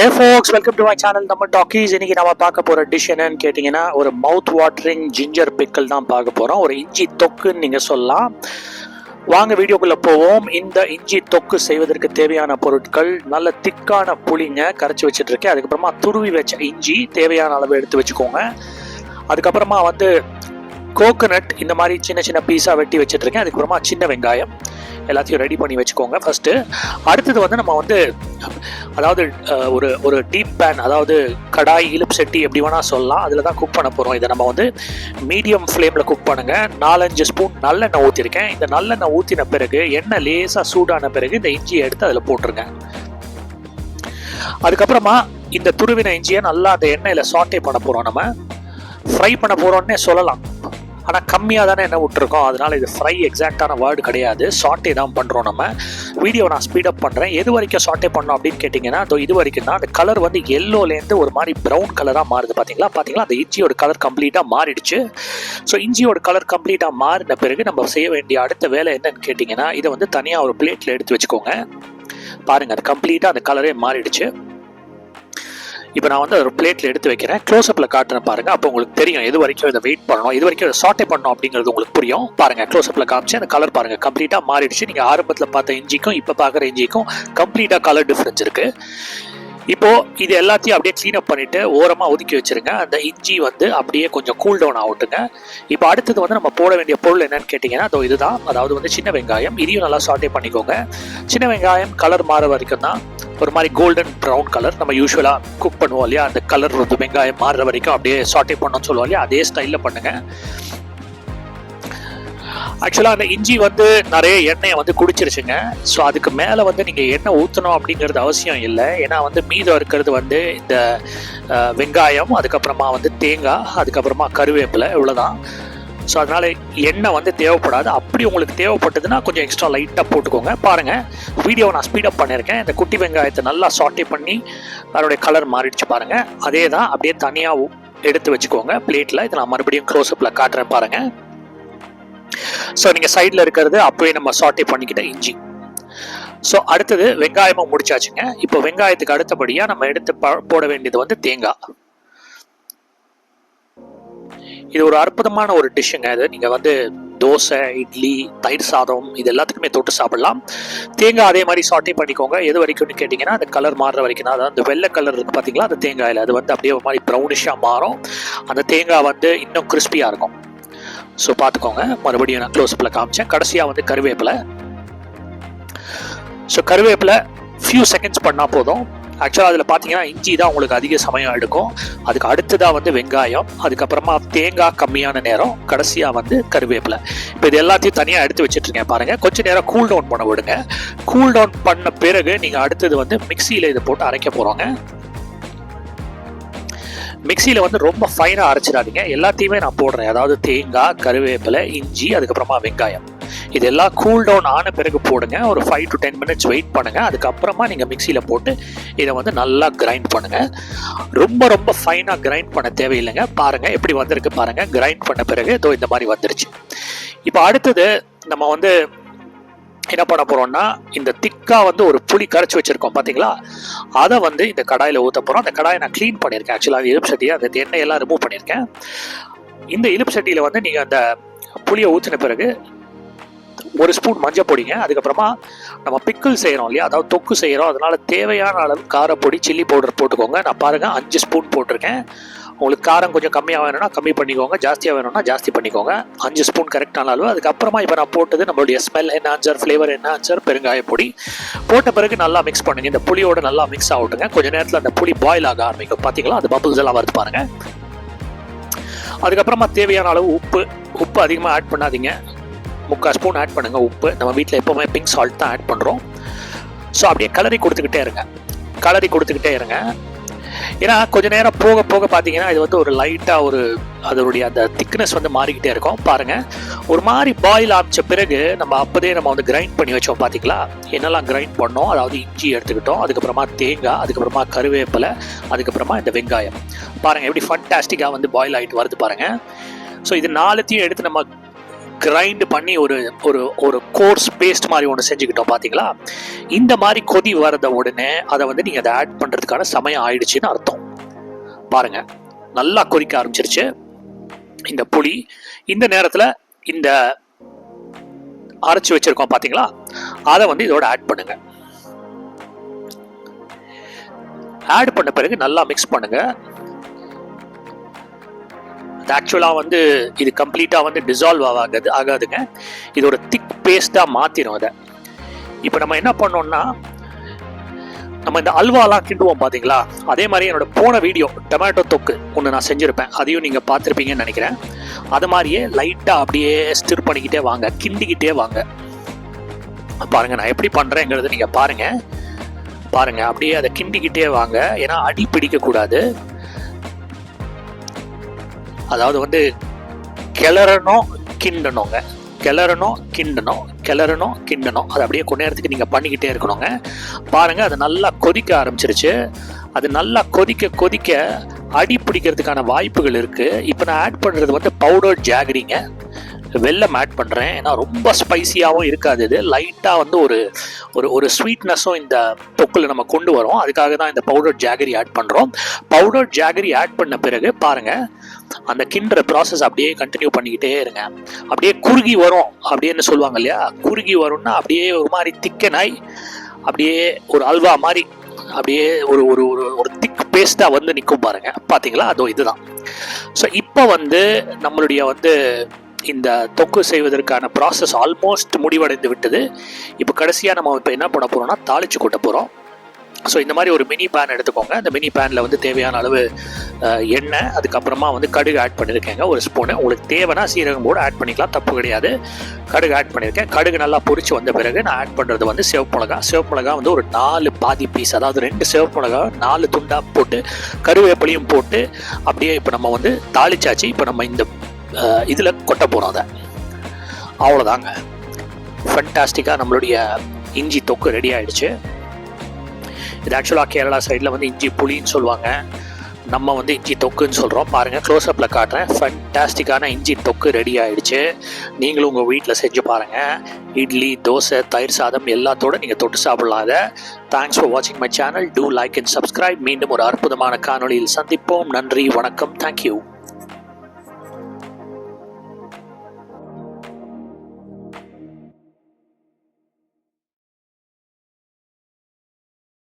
Hey folks welcome to my channel நம்ம talkies இன்னைக்கு நம்ம பார்க்க போகிற டிஷ் என்னன்னு கேட்டிங்கன்னா ஒரு மவுத் வாட்டரிங் ஜிஞ்சர் பிக்கல் தான் பார்க்க போகிறோம் ஒரு இஞ்சி தொக்குன்னு நீங்கள் சொல்லலாம். வாங்க வீடியோக்குள்ளே போவோம். இந்த இஞ்சி தொக்கு செய்வதற்கு தேவையான பொருட்கள் நல்ல திக்கான புளிங்க கரைச்சி வச்சுட்ருக்கேன். அதுக்கப்புறமா துருவி வச்ச இஞ்சி தேவையான அளவு எடுத்து வச்சுக்கோங்க. அதுக்கப்புறமா வந்து கோகனட் இந்த மாதிரி சின்ன சின்ன பீஸாக வெட்டி வச்சுட்ருக்கேன். அதுக்கப்புறமா சின்ன வெங்காயம். எல்லாத்தையும் ரெடி பண்ணி வச்சுக்கோங்க. ஃபர்ஸ்ட்டு அடுத்தது வந்து நம்ம வந்து அதாவது ஒரு ஒரு டீப் பேன் அதாவது கடாய் இலுப்பு செட்டி எப்படி வேணால் சொல்லலாம். அதில் தான் குக் பண்ண போகிறோம் இதை நம்ம வந்து மீடியம் ஃப்ளேமில் குக் பண்ணுங்க. நாலஞ்சு ஸ்பூன் நல்லெண்ணெய் ஊற்றிருக்கேன் இந்த நல்லெண்ணெய் ஊற்றின பிறகு எண்ணெய் லேசாக சூடான பிறகு இந்த இஞ்சியை எடுத்து அதில் போட்டுருங்க. அதுக்கப்புறமா இந்த துருவின இஞ்சியை நல்லா அந்த எண்ணெயில் சாட்டே பண்ண போகிறோம் நம்ம. ஃப்ரை பண்ண போகிறோன்னே சொல்லலாம். ஆனால் கம்மியாக தானே என்ன விட்டுருக்கோம். அதனால் இது ஃப்ரை எக்ஸாக்டான வேர்டு கிடையாது. சாட்டே தான் பண்ணுறோம் நம்ம. வீடியோ நான் ஸ்பீடப் பண்ணுறேன் எது வரைக்கும் சாட்டே பண்ணோம் அப்படின்னு கேட்டிங்கன்னா அதோ இது வரைக்கும் தான். அந்த கலர் வந்து எல்லோலேருந்து ஒரு மாதிரி ப்ரௌன் கலராக மாறுது. பார்த்தீங்களா பார்த்தீங்களா அந்த இஞ்சியோட கலர் கம்ப்ளீட்டாக மாறிடுச்சு. ஸோ இஞ்சியோட கலர் கம்ப்ளீட்டாக மாறின பிறகு நம்ம செய்ய வேண்டிய அடுத்த வேலை என்னன்னு கேட்டிங்கன்னா இதை வந்து தனியாக ஒரு பிளேட்டில் எடுத்து வச்சுக்கோங்க. பாருங்கள் அது கம்ப்ளீட்டாக அந்த கலரே மாறிடுச்சு. இப்போ நான் வந்து ஒரு பிளேட்டில் எடுத்து வைக்கிறேன். க்ளோஸ்அப்பில் காட்டுறேன் பாருங்க. அப்போ உங்களுக்கு தெரியும் எது வரைக்கும் இதை வெயிட் பண்ணணும் இது வரைக்கும் ஷார்ட்டே பண்ணணும் அப்படிங்கிறது உங்களுக்கு புரியும். பாருங்க க்ளோஸ்அப்பில் காமிச்சு அந்த கலர் பாருங்க. கம்ப்ளீட்டாக மாறிடுச்சு. நீங்கள் ஆரம்பத்தில் பார்த்த இஞ்சிக்கும் இப்போ பார்க்குற இஞ்சிக்கும் கம்ப்ளீட்டாக கலர் டிஃப்ரென்ஸ் இருக்கு. இப்போ இது எல்லாத்தையும் அப்படியே க்ளீன் அப் பண்ணிட்டு ஓரமா ஒதுக்கி வச்சிருங்க. அந்த இஞ்சி வந்து அப்படியே கொஞ்சம் கூல் டவுன் ஆகட்டுங்க இப்போ அடுத்தது வந்து நம்ம போட வேண்டிய பொருள் என்னன்னு கேட்டிங்கன்னா அதோ இதுதான். அதாவது வந்து சின்ன வெங்காயம். இதையும் நல்லா சாட்டே பண்ணிக்கோங்க. சின்ன வெங்காயம் கலர் மாற வரைக்கும் தான் ஒரு மாதிரி கோல்டன் ப்ரௌன் கலர் நம்ம யூஸ்வலாக குக் பண்ணுவோம் இல்லையா? அந்த கலர் வந்து வெங்காயம் மாறுற வரைக்கும் அப்படியே சாட்டே பண்ணோம்னு சொல்லுவோம் இல்லையா? அதே ஸ்டைலில் பண்ணுங்கள் ஆக்சுவலாக அந்த இஞ்சி வந்து நிறைய எண்ணெயை வந்து குடிச்சிருச்சுங்க. ஸோ அதுக்கு மேலே வந்து நீங்கள் எண்ணெய் ஊற்றணும் அப்படிங்கிறது அவசியம் இல்லை. ஏன்னா வந்து மீதம் இருக்கிறது வந்து இந்த வெங்காயம் அதுக்கப்புறமா வந்து தேங்காய் அதுக்கப்புறமா கருவேப்பிலை இவ்வளோதான் ஸோ அதனால் எண்ணெய் வந்து தேவைப்படாது. அப்படி உங்களுக்கு தேவைப்பட்டதுன்னா கொஞ்சம் எக்ஸ்ட்ரா லைட்டாக போட்டுக்கோங்க. பாருங்கள் வீடியோவை நான் ஸ்பீடப் பண்ணியிருக்கேன். இந்த குட்டி வெங்காயத்தை நல்லா சாட்டே பண்ணி அதனுடைய கலர் மாறிடுச்சு பாருங்கள் அதே தான் அப்படியே தனியாக எடுத்து வச்சுக்கோங்க. பிளேட்டில் இதை நான் மறுபடியும் க்ளோஸ்அப்பில் காட்டுறேன் பாருங்கள் ஸோ நீங்கள் சைடில் இருக்கிறது அப்போவே நம்ம சாட்டே பண்ணிக்கிட்ட இஞ்சி. ஸோ அடுத்தது வெங்காயமும் முடிச்சாச்சுங்க. இப்போ வெங்காயத்துக்கு அடுத்தபடியாக நம்ம எடுத்து ப- போட வேண்டியது வந்து தேங்காய். இது ஒரு அற்புதமான ஒரு டிஷ்ஷுங்க இது. நீங்கள் வந்து தோசை இட்லி தயிர் சாதம் இது எல்லாத்துக்குமே தொட்டு சாப்பிடலாம். தேங்காய் அதே மாதிரி சாட்டே பண்ணிக்கோங்க. எது வரைக்கும்னு கேட்டிங்கன்னா அந்த கலர் மாறுற வரைக்கும் தான். அதாவது அந்த வெள்ளை கலர் இருக்குது பார்த்தீங்களா அந்த தேங்காயில் அது வந்து அப்படியே ஒரு மாதிரி ப்ரௌனிஷாக மாறும். அந்த தேங்காய் வந்து இன்னும் கிறிஸ்பியாக இருக்கும். ஸோ பார்த்துக்கோங்க மறுபடியும் நான் க்ளோஸ்அப்பில் காமிச்சேன். கடைசியாக வந்து கருவேப்பிலை. ஸோ கருவேப்பிலை ஃபியூ செகண்ட்ஸ் பண்ணால் போதும். ஆக்சுவலாக அதில் பார்த்தீங்கன்னா இஞ்சி தான் உங்களுக்கு அதிக சமயம் எடுக்கும். அதுக்கு அடுத்ததாக வந்து வெங்காயம் அதுக்கப்புறமா தேங்காய் கம்மியான நேரம் கடைசியாக வந்து கருவேப்பிலை. இப்போ இது எல்லாத்தையும் தனியாக எடுத்து வச்சுட்ருக்கேன் பாருங்கள் கொஞ்ச நேரம் கூல் டவுன் பண்ண விடுங்க. கூல் டவுன் பண்ண பிறகு நீங்கள் அடுத்தது வந்து மிக்சியில் இதை போட்டு அரைக்க போகிறோங்க மிக்சியில் வந்து ரொம்ப ஃபைனாக அரைச்சிடாதீங்க. எல்லாத்தையுமே நான் போடுறேன். அதாவது தேங்காய் கருவேப்பிலை இஞ்சி அதுக்கப்புறமா வெங்காயம். இதெல்லாம் கூல் டவுன் ஆன பிறகு போடுங்க. ஒரு five to ten minutes wait பண்ணுங்கள் அதுக்கப்புறமா நீங்கள் மிக்சியில் போட்டு இதை வந்து நல்லா கிரைண்ட் பண்ணுங்கள் ரொம்ப ரொம்ப ஃபைனாக கிரைண்ட் பண்ண தேவையில்லைங்க. பாருங்கள் எப்படி வந்திருக்கு பாருங்கள் கிரைண்ட் பண்ண பிறகு இதோ இந்த மாதிரி வந்துருச்சு. இப்போ அடுத்தது நம்ம வந்து என்ன பண்ண போறோம்னா இந்த திக்கா வந்து ஒரு புளி கரைச்சி வச்சிருக்கோம் பாத்தீங்களா? அதை வந்து இந்த கடாயில ஊத்த போறோம். அந்த கடாயை நான் க்ளீன் பண்ணியிருக்கேன். ஆக்சுவலாக இலுப்பு சட்டியை? அந்த எண்ணெய் எல்லாம் ரிமூவ் பண்ணியிருக்கேன். இந்த இலுப்பு சட்டியில் வந்து நீங்கள் அந்த புளியை ஊற்றின பிறகு ஒரு ஸ்பூன் மஞ்சள் பொடிங்க. அதுக்கப்புறமா நம்ம பிக்கிள் செய்கிறோம் இல்லையா? அதாவது தொக்கு செய்கிறோம் அதனால தேவையான அளவு காரப்பொடி சில்லி பவுடர் போட்டுக்கோங்க. நான் பாருங்கள் அஞ்சு ஸ்பூன் போட்டிருக்கேன். உங்களுக்கு காரம் கொஞ்சம் கம்மியாக வேணும்னா கம்மி பண்ணிக்கோங்க. ஜாஸ்தியாக வேணும்னா ஜாஸ்தி பண்ணிக்கோங்க. அஞ்சு ஸ்பூன் கரெக்டான அளவு. அதுக்கப்புறமா இப்போ நான் போட்டது நம்மளுடைய ஸ்மெல் என்ஹான்சர் ஃப்ளேவர் என்ஹான்சர் பெருங்காய பொடி. போட்ட பிறகு நல்லா மிக்ஸ் பண்ணுங்கள் இந்த புளியோட நல்லா மிக்ஸ் ஆகட்டுங்க. கொஞ்சம் நேரத்தில் அந்த புளி பாயில் ஆக ஆரம்பிக்கும். பார்த்தீங்களா அந்த பபுள்ஸ் எல்லாம் வருது பாருங்கள் அதுக்கப்புறமா தேவையான அளவு உப்பு. உப்பு அதிகமாக ஆட் பண்ணாதீங்க. முக்கால் ஸ்பூன் ஆட் பண்ணுங்கள் உப்பு. நம்ம வீட்டில் எப்போவுமே பிங்க் சால்ட் தான் ஆட் பண்ணுறோம் ஸோ அப்படியே கலரி கொடுத்துக்கிட்டே இருங்க. கலரி கொடுத்துக்கிட்டே இருங்க. ஏன்னா கொஞ்ச நேரம் போக போக பார்த்தீங்கன்னா இது வந்து ஒரு லைட்டாக ஒரு அதனுடைய அந்த திக்னஸ் வந்து மாறிக்கிட்டே இருக்கும். பாருங்கள் ஒரு மாதிரி பாயில் ஆரம்பித்த பிறகு நம்ம அப்போதே நம்ம வந்து கிரைண்ட் பண்ணி வச்சோம் பார்த்தீங்களா என்னெல்லாம் கிரைண்ட் பண்ணோம்? அதாவது இஞ்சி எடுத்துக்கிட்டோம். அதுக்கப்புறமா தேங்காய் அதுக்கப்புறமா கருவேப்பிலை அதுக்கப்புறமா இந்த வெங்காயம். பாருங்கள் எப்படி ஃபண்டாஸ்டிக்காக வந்து பாயில் ஆகிட்டு வருது பாருங்கள் ஸோ இது நாலுத்தையும் எடுத்து நம்ம கிரைண்ட் பண்ணி ஒரு ஒரு ஒரு கோர்ஸ் பேஸ்ட் மாதிரி ஒன்று செஞ்சுக்கிட்டோம் பார்த்தீங்களா இந்த மாதிரி கொதி வரத உடனே அதை வந்து நீங்கள் அதை ஆட் பண்ணுறதுக்கான சமயம் ஆயிடுச்சுன்னு அர்த்தம். பாருங்கள் நல்லா கொதிக்க ஆரம்பிச்சிருச்சு. இந்த புளி இந்த நேரத்தில் இந்த அரைச்சி வச்சுருக்கோம் பார்த்தீங்களா அதை வந்து இதோட ஆட் பண்ணுங்க. ஆட் பண்ண பிறகு நல்லா மிக்ஸ் பண்ணுங்கள் ஆக்சுவலாக வந்து இது கம்ப்ளீட்டாக வந்து டிசால்வ் ஆகாது ஆகாதுங்க. இது ஒரு திக் பேஸ்ட்டாக மாற்றிடும் அதை. இப்போ நம்ம என்ன பண்ணோம்னா நம்ம இந்த அல்வாலாம் கிண்டுவோம் பார்த்தீங்களா அதே மாதிரி என்னோட போன வீடியோ டொமேட்டோ தொக்கு ஒன்று நான் செஞ்சுருப்பேன். அதையும் நீங்கள் பார்த்துருப்பீங்கன்னு நினைக்கிறேன். அது மாதிரியே லைட்டாக அப்படியே ஸ்டிர் பண்ணிக்கிட்டே வாங்க கிண்டிக்கிட்டே வாங்க. பாருங்கள் நான் எப்படி பண்ணுறேங்கிறது நீங்கள் பாருங்கள் பாருங்கள் அப்படியே அதை கிண்டிக்கிட்டே வாங்க. ஏன்னா அடி பிடிக்கக்கூடாது. அதாவது வந்து கிளறணும் கிண்டணுங்க. கிளறணும் கிண்டணும் கிளறணும் கிண்டணும். அது அப்படியே கொஞ்ச நேரத்துக்கு நீங்கள் பண்ணிக்கிட்டே இருக்கணுங்க. பாருங்கள் அது நல்லா கொதிக்க ஆரம்பிச்சிருச்சு. அது நல்லா கொதிக்க கொதிக்க அடி பிடிக்கிறதுக்கான வாய்ப்புகள் இருக்குது இப்போ நான் ஆட் பண்ணுறது வந்து பவுடர் ஜாகரிங்க வெளில ஆட் பண்ணுறேன் ஏன்னா ரொம்ப ஸ்பைசியாகவும் இருக்காது இது. லைட்டாக வந்து ஒரு ஒரு ஒரு ஸ்வீட்னஸும் இந்த தொக்கில் நம்ம கொண்டு வரோம். அதுக்காக தான் இந்த பவுடர் ஜாகரி ஆட் பண்ணுறோம் பவுடர் ஜாகரி ஆட் பண்ண பிறகு பாருங்கள் அந்த கிண்டுற ப்ராசஸ் அப்படியே கண்டினியூ பண்ணிக்கிட்டே இருங்க. அப்படியே குறுகி வரும் அப்படின்னு சொல்லுவாங்க இல்லையா? குறுகி வரும்னா அப்படியே ஒரு மாதிரி திக்கனாய் அப்படியே ஒரு அல்வா மாதிரி அப்படியே ஒரு ஒரு ஒரு ஒரு திக் பேஸ்ட்டாக வந்து நிற்கும் பாருங்கள் பார்த்தீங்களா அதோ இதுதான். ஸோ இப்போ வந்து நம்மளுடைய வந்து இந்த தொக்கு செய்வதற்கான ப்ராசஸ் ஆல்மோஸ்ட் முடிவடைந்து விட்டது. இப்போ கடைசியாக நம்ம இப்போ என்ன பண்ண போகிறோம்னா தாளிச்சு கொட்ட போகிறோம் ஸோ இந்த மாதிரி ஒரு மினி பேன் எடுத்துக்கோங்க. இந்த மினி பேனில் வந்து தேவையான அளவு எண்ணெய் அதுக்கப்புறமா வந்து கடுகு ஆட் பண்ணியிருக்கேங்க ஒரு ஸ்பூனு உங்களுக்கு தேவைன்னா சீரகம் கூட ஆட் பண்ணிக்கலாம். தப்பு கிடையாது. கடுகு ஆட் பண்ணியிருக்கேன் கடுகு நல்லா பொறிச்சு வந்த பிறகு நான் ஆட் பண்ணுறது வந்து சிவப்பு மிளகா. சிவப்பு மிளகா வந்து ஒரு நாலு பாதி பீஸ் அதாவது ரெண்டு சிவப்பு மிளகா நாலு துண்டாக போட்டு கருவேப்பிலையும் போட்டு அப்படியே இப்போ நம்ம வந்து தாளிச்சாச்சு. இப்போ நம்ம இந்த இதில் கொட்ட போகிறோம் அதை. அவ்வளோதாங்க ஃபண்டாஸ்டிக்காக நம்மளுடைய இஞ்சி தொக்கு ரெடி ஆகிடுச்சு இது ஆக்சுவலாக கேரளா சைடில் வந்து இஞ்சி புளின்னு சொல்லுவாங்க. நம்ம வந்து இஞ்சி தொக்குன்னு சொல்கிறோம் பாருங்கள் க்ளோஸ்அப்பில் காட்டுறேன். ஃபண்டாஸ்டிக்கான இஞ்சி தொக்கு ரெடி ஆகிடுச்சு நீங்களும் உங்கள் வீட்டில் செஞ்சு பாருங்கள் இட்லி தோசை தயிர் சாதம் எல்லாத்தோட நீங்கள் தொட்டு சாப்பிடலாம் அதை. தேங்க்ஸ் ஃபார் வாட்சிங் my channel do like and subscribe மீண்டும் ஒரு அற்புதமான காணொளியில் சந்திப்போம். நன்றி வணக்கம். தேங்க்யூ